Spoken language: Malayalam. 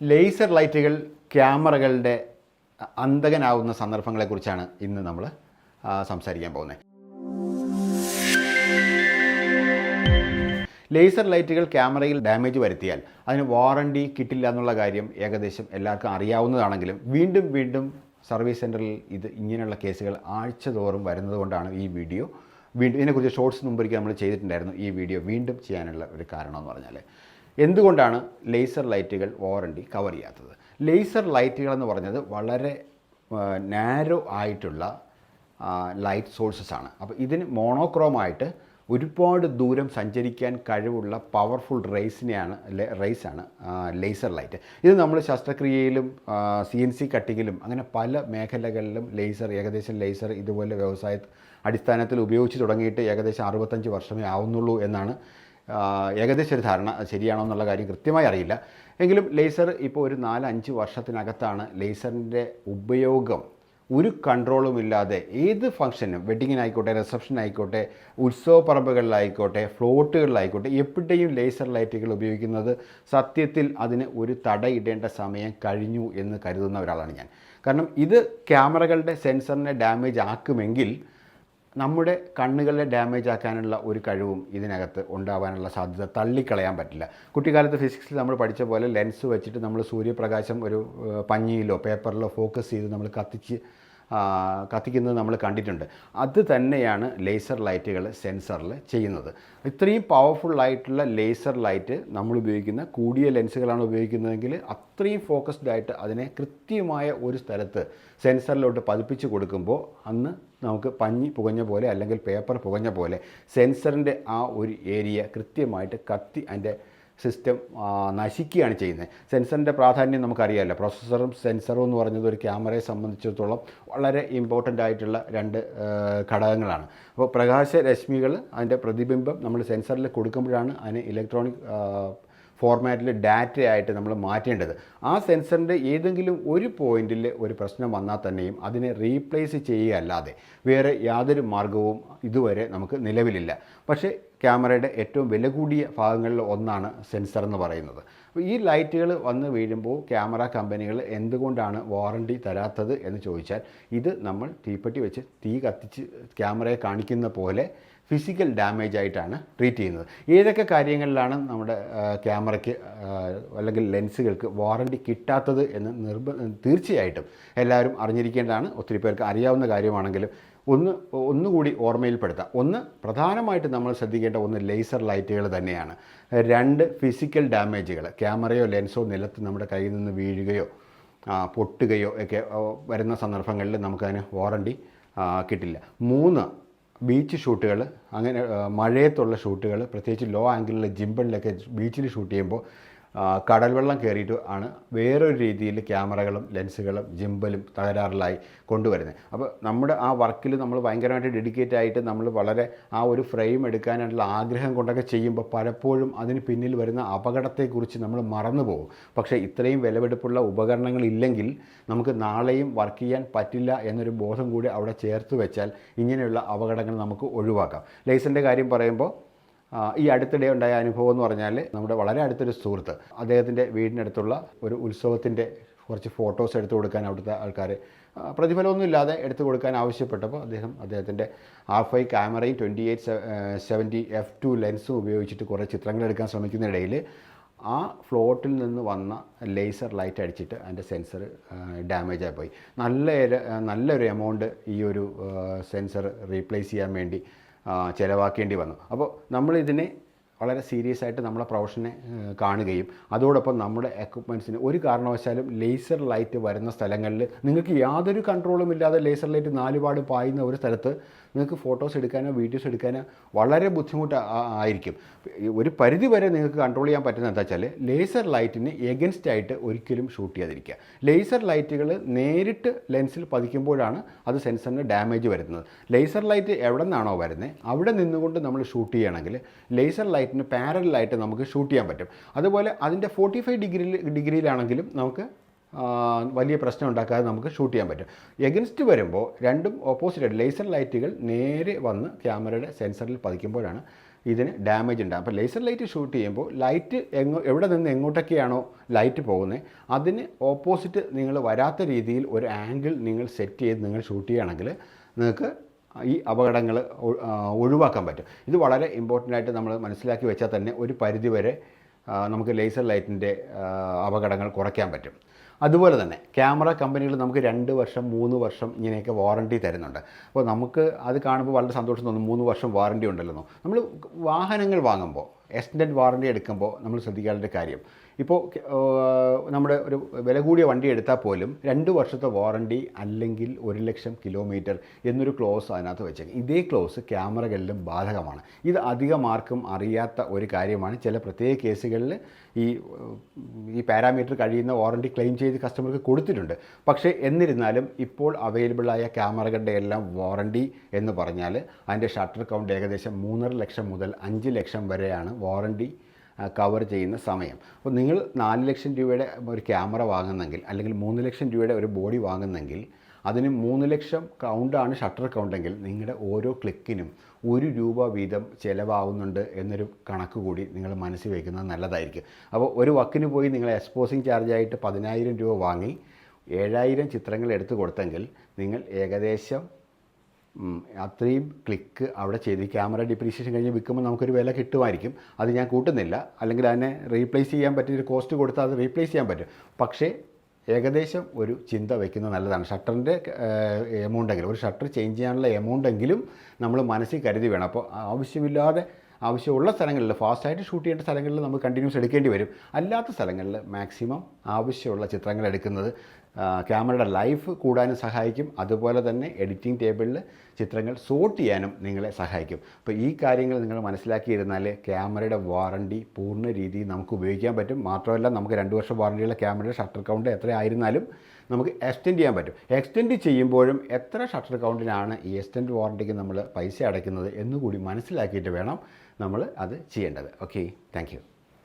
ലേസർ ലൈറ്റുകൾ ക്യാമറകളുടെ അന്തകനാവുന്ന സന്ദർഭങ്ങളെക്കുറിച്ചാണ് ഇന്ന് നമ്മൾ സംസാരിക്കാൻ പോകുന്നത്. ലേസർ ലൈറ്റുകൾ ക്യാമറയിൽ ഡാമേജ് വരുത്തിയാൽ അതിന് വാറണ്ടി കിട്ടില്ല എന്നുള്ള കാര്യം ഏകദേശം എല്ലാവർക്കും അറിയാവുന്നതാണെങ്കിലും വീണ്ടും വീണ്ടും സർവീസ് സെന്ററിൽ ഇത് ഇങ്ങനെയുള്ള കേസുകൾ ആഴ്ച തോറും വരുന്നതുകൊണ്ടാണ് ഈ വീഡിയോ വീണ്ടും ഇതിനെക്കുറിച്ച് ഷോർട്സ് മുമ്പൊരിക്കൽ നമ്മൾ ചെയ്തിട്ടുണ്ടായിരുന്നു. ഈ വീഡിയോ വീണ്ടും ചെയ്യാനുള്ള ഒരു കാരണം എന്ന് പറഞ്ഞാൽ എന്തുകൊണ്ടാണ് ലേസർ ലൈറ്റുകൾ വാറണ്ടി കവർ ചെയ്യാത്തത്? ലേസർ ലൈറ്റുകൾ എന്ന് പറഞ്ഞത് വളരെ നാരോ ആയിട്ടുള്ള ലൈറ്റ് സോഴ്സസ് ആണ്. അപ്പോൾ ഇതിന് മോണോക്രോമായിട്ട് ഒരുപാട് ദൂരം സഞ്ചരിക്കാൻ കഴിവുള്ള പവർഫുൾ റേസിനെയാണ് റേസാണ് ലേസർ ലൈറ്റ് ഇത് നമ്മൾ ശസ്ത്രക്രിയയിലും സി എൻ സി കട്ടിങ്ങിലും അങ്ങനെ പല മേഖലകളിലും ലേസർ ഏകദേശം ലേസർ ഇതുപോലെ വ്യവസായ അടിസ്ഥാനത്തിൽ ഉപയോഗിച്ച് തുടങ്ങിയിട്ട് ഏകദേശം അറുപത്തഞ്ച് വർഷമേ ആവുന്നുള്ളൂ എന്നാണ് ഏകദേശം ഒരു ധാരണ ശരിയാണോ എന്നുള്ള കാര്യം കൃത്യമായി അറിയില്ല. എങ്കിലും ലേസർ ഇപ്പോൾ ഒരു നാലഞ്ച് വർഷത്തിനകത്താണ് ലേസറിന്റെ ഉപയോഗം. ഒരു കൺട്രോളും ഇല്ലാതെ ഏത് ഫംഗ്ഷനും വെഡിങ്ങിനായിക്കോട്ടെ റിസപ്ഷനായിക്കോട്ടെ ഉത്സവ പറമ്പുകളിലായിക്കോട്ടെ ഫ്ലോട്ടുകളിലായിക്കോട്ടെ എപ്പോഴേയും ലേസർ ലൈറ്റുകൾ ഉപയോഗിക്കുന്നത് സത്യത്തിൽ അതിന് ഒരു തടയിടേണ്ട സമയം കഴിഞ്ഞു എന്ന് കരുതുന്ന ഒരാളാണ് ഞാൻ. കാരണം ഇത് ക്യാമറകളുടെ സെൻസറിനെ ഡാമേജ് ആക്കുമെങ്കിൽ നമ്മുടെ കണ്ണുകളെ ഡാമേജ് ആക്കാനുള്ള ഒരു കഴിവും ഇതിനകത്ത് ഉണ്ടാവാനുള്ള സാധ്യത തള്ളിക്കളയാൻ പറ്റില്ല. കുട്ടിക്കാലത്ത് ഫിസിക്സിൽ നമ്മൾ പഠിച്ച പോലെ ലെൻസ് വെച്ചിട്ട് നമ്മൾ സൂര്യപ്രകാശം ഒരു പഞ്ഞിയിലോ പേപ്പറിലോ ഫോക്കസ് ചെയ്ത് നമ്മൾ കത്തിച്ച് കത്തിക്കുന്നത് നമ്മൾ കണ്ടിട്ടുണ്ട്. അത് തന്നെയാണ് ലേസർ ലൈറ്റുകൾ സെൻസറിൽ ചെയ്യുന്നത്. ഇത്രയും പവർഫുള്ളായിട്ടുള്ള ലേസർ ലൈറ്റ് നമ്മൾ ഉപയോഗിക്കുന്ന കൂടിയ ലെൻസുകളാണ് ഉപയോഗിക്കുന്നതെങ്കിൽ അത്രയും ഫോക്കസ്ഡ് ആയിട്ട് അതിനെ കൃത്യമായ ഒരു സ്ഥലത്ത് സെൻസറിലോട്ട് പതിപ്പിച്ച് കൊടുക്കുമ്പോൾ അന്ന് നമുക്ക് പഞ്ഞി പുകഞ്ഞ പോലെ അല്ലെങ്കിൽ പേപ്പർ പുകഞ്ഞ പോലെ സെൻസറിന്റെ ആ ഒരു ഏരിയ കൃത്യമായിട്ട് കത്തി അതിന്റെ സിസ്റ്റം നശിക്കുകയാണ് ചെയ്യുന്നത്. സെൻസറിന്റെ പ്രാധാന്യം നമുക്കറിയാമല്ലോ. പ്രോസസ്സറും സെൻസറും എന്ന് പറഞ്ഞത് ഒരു ക്യാമറയെ സംബന്ധിച്ചിടത്തോളം വളരെ ഇമ്പോർട്ടന്റ് ആയിട്ടുള്ള രണ്ട് ഘടകങ്ങളാണ്. അപ്പോൾ പ്രകാശരശ്മികൾ അതിന്റെ പ്രതിബിംബം നമ്മൾ സെൻസറിൽ കൊടുക്കുമ്പോഴാണ് അതിന് ഇലക്ട്രോണിക് ഫോർമാറ്റിൽ ഡാറ്റയായിട്ട് നമ്മൾ മാറ്റേണ്ടത്. ആ സെൻസറിന്റെ ഏതെങ്കിലും ഒരു പോയിന്റിൽ ഒരു പ്രശ്നം വന്നാൽ തന്നെയും അതിനെ റീപ്ലേസ് ചെയ്യുകയല്ലാതെ വേറെ യാതൊരു മാർഗവും ഇതുവരെ നമുക്ക് നിലവിലില്ല. പക്ഷേ ക്യാമറയുടെ ഏറ്റവും വില കൂടിയ ഭാഗങ്ങളിൽ ഒന്നാണ് സെൻസർ എന്ന് പറയുന്നത്. അപ്പോൾ ഈ ലൈറ്റുകൾ വന്ന് വീഴുമ്പോൾ ക്യാമറ കമ്പനികൾ എന്തുകൊണ്ടാണ് വാറണ്ടി തരാത്തത് എന്ന് ചോദിച്ചാൽ ഇത് നമ്മൾ തീപ്പെട്ടി വെച്ച് തീ കത്തിച്ച് ക്യാമറയെ കാണിക്കുന്ന പോലെ ഫിസിക്കൽ ഡാമേജ് ആയിട്ടാണ് ട്രീറ്റ് ചെയ്യുന്നത്. ഏതൊക്കെ കാര്യങ്ങളിലാണ് നമ്മുടെ ക്യാമറയ്ക്ക് അല്ലെങ്കിൽ ലെൻസുകൾക്ക് വാറണ്ടി കിട്ടാത്തത് എന്ന് നിർബ തീർച്ചയായിട്ടും എല്ലാവരും അറിഞ്ഞിരിക്കേണ്ടതാണ്. ഒത്തിരി പേർക്ക് അറിയാവുന്ന കാര്യമാണെങ്കിലും ഒന്ന് ഒന്നുകൂടി ഓർമ്മയിൽപ്പെടുത്താം. ഒന്ന് പ്രധാനമായിട്ട് നമ്മൾ ശ്രദ്ധിക്കേണ്ട ഒന്ന് ലേസർ ലൈറ്റുകൾ തന്നെയാണ്. രണ്ട് ഫിസിക്കൽ ഡാമേജുകൾ ക്യാമറയോ ലെൻസോ നിലത്ത് നമ്മുടെ കയ്യിൽ നിന്ന് വീഴുകയോ പൊട്ടുകയോ ഒക്കെ വരുന്ന സന്ദർഭങ്ങളിൽ നമുക്കതിന് വാറണ്ടി കിട്ടില്ല. മൂന്ന് ബീച്ച് ഷൂട്ടുകൾ അങ്ങനെ മഴയത്തുള്ള ഷൂട്ടുകൾ പ്രത്യേകിച്ച് ലോ ആംഗിളിലെ ജിമ്പിളിലൊക്കെ ബീച്ചിൽ ഷൂട്ട് ചെയ്യുമ്പോൾ കടൽ വെള്ളം കയറിയിട്ട് ആണ് വേറൊരു രീതിയിൽ ക്യാമറകളും ലെൻസുകളും ജിമ്പലും തകരാറിലായി കൊണ്ടുവരുന്നത്. അപ്പോൾ നമ്മുടെ ആ വർക്കിൽ നമ്മൾ ഭയങ്കരമായിട്ട് ഡെഡിക്കേറ്റ് ആയിട്ട് നമ്മൾ വളരെ ആ ഒരു ഫ്രെയിം എടുക്കാനായിട്ടുള്ള ആഗ്രഹം കൊണ്ടൊക്കെ ചെയ്യുമ്പോൾ പലപ്പോഴും അതിന് പിന്നിൽ വരുന്ന അപകടത്തെക്കുറിച്ച് നമ്മൾ മറന്നു പോകും. പക്ഷേ ഇത്രയും വിലവെടുപ്പുള്ള ഉപകരണങ്ങൾ ഇല്ലെങ്കിൽ നമുക്ക് നാളെയും വർക്ക് ചെയ്യാൻ പറ്റില്ല എന്നൊരു ബോധം കൂടി അവിടെ ചേർത്ത് വെച്ചാൽ ഇങ്ങനെയുള്ള അപകടങ്ങൾ നമുക്ക് ഒഴിവാക്കാം. ലേസറിന്റെ കാര്യം പറയുമ്പോൾ ഈ അടുത്തിടെ ഉണ്ടായ അനുഭവം എന്ന് പറഞ്ഞാൽ നമ്മുടെ വളരെ അടുത്തൊരു സുഹൃത്ത് അദ്ദേഹത്തിന്റെ വീടിനടുത്തുള്ള ഒരു ഉത്സവത്തിന്റെ കുറച്ച് ഫോട്ടോസ് എടുത്തു കൊടുക്കാൻ അവിടുത്തെ ആൾക്കാർ പ്രതിഫലമൊന്നുമില്ലാതെ എടുത്തു കൊടുക്കാൻ ആവശ്യപ്പെട്ടപ്പോൾ അദ്ദേഹം അദ്ദേഹത്തിന്റെ ആർ ഫൈവ് ക്യാമറയും twenty eight seventy F two ലെൻസും ഉപയോഗിച്ചിട്ട് കുറേ ചിത്രങ്ങൾ എടുക്കാൻ ശ്രമിക്കുന്നതിനിടയിൽ ആ ഫ്ലോട്ടിൽ നിന്ന് വന്ന ലേസർ ലൈറ്റ് അടിച്ചിട്ട് അതിന്റെ സെൻസർ ഡാമേജ് ആയിപ്പോയി നല്ല നല്ലൊരു എമൗണ്ട് ഈ ഒരു സെൻസർ റീപ്ലേസ് ചെയ്യാൻ വേണ്ടി ചിലവാക്കേണ്ടി വന്നു. അപ്പോൾ നമ്മളിതിനെ വളരെ സീരിയസ് ആയിട്ട് നമ്മളെ പ്രൊഫഷനെ കാണുകയും. അതോടൊപ്പം നമ്മുടെ എക്യുപ്മെന്റ്സിന് ഒരു കാരണവശാലും ലേസർ ലൈറ്റ് വരുന്ന സ്ഥലങ്ങളിൽ നിങ്ങൾക്ക് യാതൊരു കൺട്രോളും ഇല്ലാതെ ലേസർ ലൈറ്റ് നാലുപാട് പായുന്ന ഒരു സ്ഥലത്ത് നിങ്ങൾക്ക് ഫോട്ടോസ് എടുക്കാനോ വീഡിയോസ് എടുക്കാനോ വളരെ ബുദ്ധിമുട്ട് ആയിരിക്കും. ഒരു പരിധി വരെ നിങ്ങൾക്ക് കൺട്രോൾ ചെയ്യാൻ പറ്റുന്നത് എന്താ വെച്ചാൽ ലേസർ ലൈറ്റിന് എഗൻസ്റ്റ് ആയിട്ട് ഒരിക്കലും ഷൂട്ട് ചെയ്യാതിരിക്കുക. ലേസർ ലൈറ്റുകൾ നേരിട്ട് ലെൻസിൽ പതിക്കുമ്പോഴാണ് അത് സെൻസറിന് ഡാമേജ് വരുന്നത്. ലേസർ ലൈറ്റ് എവിടെ നിന്നാണോ വരുന്നത് അവിടെ നിന്നുകൊണ്ട് നമ്മൾ ഷൂട്ട് ചെയ്യണമെങ്കിൽ ലേസർ ലൈറ്റിന് പാരലായിട്ട് നമുക്ക് ഷൂട്ട് ചെയ്യാൻ പറ്റും. അതുപോലെ അതിന്റെ ഫോർട്ടി ഫൈവ് ഡിഗ്രിയിൽ ഡിഗ്രിയിലാണെങ്കിലും നമുക്ക് വലിയ പ്രശ്നം ഉണ്ടാക്കാതെ നമുക്ക് ഷൂട്ട് ചെയ്യാൻ പറ്റും. എഗൻസ്റ്റ് വരുമ്പോൾ രണ്ടും ഓപ്പോസിറ്റ് ലേസർ ലൈറ്റുകൾ നേരെ വന്ന് ക്യാമറയുടെ സെൻസറിൽ പതിക്കുമ്പോഴാണ് ഇതിന് ഡാമേജ് ഉണ്ടാകും അപ്പോൾ ലേസർ ലൈറ്റ് ഷൂട്ട് ചെയ്യുമ്പോൾ ലൈറ്റ് എങ്ങോ എവിടെ നിന്ന് എങ്ങോട്ടൊക്കെയാണോ ലൈറ്റ് പോകുന്നത് അതിന് ഓപ്പോസിറ്റ് നിങ്ങൾ വരാത്ത രീതിയിൽ ഒരു ആംഗിൾ നിങ്ങൾ സെറ്റ് ചെയ്ത് നിങ്ങൾ ഷൂട്ട് ചെയ്യുകയാണെങ്കിൽ നിങ്ങൾക്ക് ഈ അപകടങ്ങൾ ഒഴിവാക്കാൻ പറ്റും. ഇത് വളരെ ഇമ്പോർട്ടന്റ് ആയിട്ട് നമ്മൾ മനസ്സിലാക്കി വെച്ചാൽ തന്നെ ഒരു പരിധിവരെ നമുക്ക് ലേസർ ലൈറ്റിന്റെ അപകടങ്ങൾ കുറയ്ക്കാൻ പറ്റും. അതുപോലെ തന്നെ ക്യാമറ കമ്പനികൾ നമുക്ക് രണ്ട് വർഷം മൂന്ന് വർഷം ഇങ്ങനെയൊക്കെ വാറണ്ടി തരുന്നുണ്ട്. അപ്പോൾ നമുക്ക് അത് കാണുമ്പോൾ വളരെ സന്തോഷം തോന്നും. മൂന്ന് വർഷം വാറണ്ടി ഉണ്ടല്ലോ നമ്മൾ വാഹനങ്ങൾ വാങ്ങുമ്പോൾ എക്സ്റ്റൻഡ് വാറണ്ടി എടുക്കുമ്പോൾ നമ്മൾ ശ്രദ്ധിക്കേണ്ട കാര്യം. ഇപ്പോൾ നമ്മുടെ ഒരു വില കൂടിയ വണ്ടി എടുത്താൽ പോലും രണ്ട് വർഷത്തെ വാറണ്ടി അല്ലെങ്കിൽ ഒരു ലക്ഷം കിലോമീറ്റർ എന്നൊരു ക്ലോസ് അതിനകത്ത് വെച്ചേക്കും. ഇതേ ക്ലോസ് ക്യാമറകളിലും ബാധകമാണ്. ഇത് അധികമാർക്കും അറിയാത്ത ഒരു കാര്യമാണ്. ചില പ്രത്യേക കേസുകളിൽ ഈ ഈ പാരാമീറ്റർ കഴിയുന്ന വാറണ്ടി ക്ലെയിം ചെയ്ത് കസ്റ്റമർക്ക് കൊടുത്തിട്ടുണ്ട്. പക്ഷേ എന്നിരുന്നാലും ഇപ്പോൾ അവൈലബിളായ ക്യാമറകളുടെ എല്ലാം വാറണ്ടി എന്ന് പറഞ്ഞാൽ അതിന്റെ ഷട്ടർ കൗണ്ട് ഏകദേശം മൂന്നര ലക്ഷം മുതൽ അഞ്ച് ലക്ഷം വരെയാണ് വാറണ്ടി കവർ ചെയ്യുന്ന സമയം. അപ്പോൾ നിങ്ങൾ നാല് ലക്ഷം രൂപയുടെ ഒരു ക്യാമറ വാങ്ങുന്നെങ്കിൽ അല്ലെങ്കിൽ മൂന്ന് ലക്ഷം രൂപയുടെ ഒരു ബോഡി വാങ്ങുന്നെങ്കിൽ അതിന് മൂന്ന് ലക്ഷം കൗണ്ടാണ് ഷട്ടർ കൗണ്ടെങ്കിൽ നിങ്ങളുടെ ഓരോ ക്ലിക്കിനും ഒരു രൂപ വീതം ചിലവാകുന്നുണ്ട് എന്നൊരു കണക്ക് കൂടി നിങ്ങൾ മനസ്സിൽ വയ്ക്കുന്നത് നല്ലതായിരിക്കും. അപ്പോൾ ഒരു വക്കിന് പോയി നിങ്ങൾ എക്സ്പോസിങ് ചാർജായിട്ട് പതിനായിരം രൂപ വാങ്ങി ഏഴായിരം ചിത്രങ്ങൾ എടുത്തു കൊടുത്തെങ്കിൽ നിങ്ങൾ ഏകദേശം അത്രയും ക്ലിക്ക് അവിടെ ചെയ്ത് ക്യാമറ ഡിപ്രീസിയേഷൻ കഴിഞ്ഞ് വിൽക്കുമ്പോൾ നമുക്കൊരു വില കിട്ടുമായിരിക്കും. അത് ഞാൻ കൂട്ടുന്നില്ല. അല്ലെങ്കിൽ അതിനെ റീപ്ലേസ് ചെയ്യാൻ പറ്റിയ ഒരു കോസ്റ്റ് കൊടുത്താൽ അത് റീപ്ലേസ് ചെയ്യാൻ പറ്റും. പക്ഷേ ഏകദേശം ഒരു ചിന്ത വയ്ക്കുന്നത് നല്ലതാണ്. ഷട്ടറിന്റെ എമൗണ്ട് എങ്കിലും ഒരു ഷട്ടർ ചേഞ്ച് ചെയ്യാനുള്ള എമൗണ്ട് എങ്കിലും നമ്മൾ മനസ്സിൽ കരുതി വേണം. അപ്പോൾ ആവശ്യമില്ലാതെ ആവശ്യമുള്ള സ്ഥലങ്ങളിൽ ഫാസ്റ്റായിട്ട് ഷൂട്ട് ചെയ്യേണ്ട സ്ഥലങ്ങളിൽ നമുക്ക് കണ്ടിന്യൂസ് എടുക്കേണ്ടി വരും. അല്ലാത്ത സ്ഥലങ്ങളിൽ മാക്സിമം ആവശ്യമുള്ള ചിത്രങ്ങൾ എടുക്കുന്നത് ക്യാമറയുടെ ലൈഫ് കൂടാനും സഹായിക്കും. അതുപോലെ തന്നെ എഡിറ്റിംഗ് ടേബിളിൽ ചിത്രങ്ങൾ സോർട്ട് ചെയ്യാനും നിങ്ങളെ സഹായിക്കും. അപ്പോൾ ഈ കാര്യങ്ങൾ നിങ്ങൾ മനസ്സിലാക്കിയിരുന്നാൽ ക്യാമറയുടെ വാറണ്ടി പൂർണ രീതിയിൽ നമുക്ക് ഉപയോഗിക്കാൻ പറ്റും. മാത്രമല്ല നമുക്ക് രണ്ട് വർഷം വാറണ്ടിയുള്ള ക്യാമറയുടെ ഷട്ടർ കൗണ്ട് എത്ര ആയിരുന്നാലും നമുക്ക് എക്സ്റ്റെൻഡ് ചെയ്യാൻ പറ്റും. എക്സ്റ്റെൻഡ് ചെയ്യുമ്പോഴും എത്ര ഷട്ടർ കൗണ്ടിനാണ് ഈ എക്സ്റ്റെൻഡ് വാറണ്ടിക്ക് നമ്മൾ പൈസ അടയ്ക്കുന്നത് എന്നുകൂടി മനസ്സിലാക്കിയിട്ട് വേണം നമ്മൾ അത് ചെയ്യേണ്ടത്. Okay thank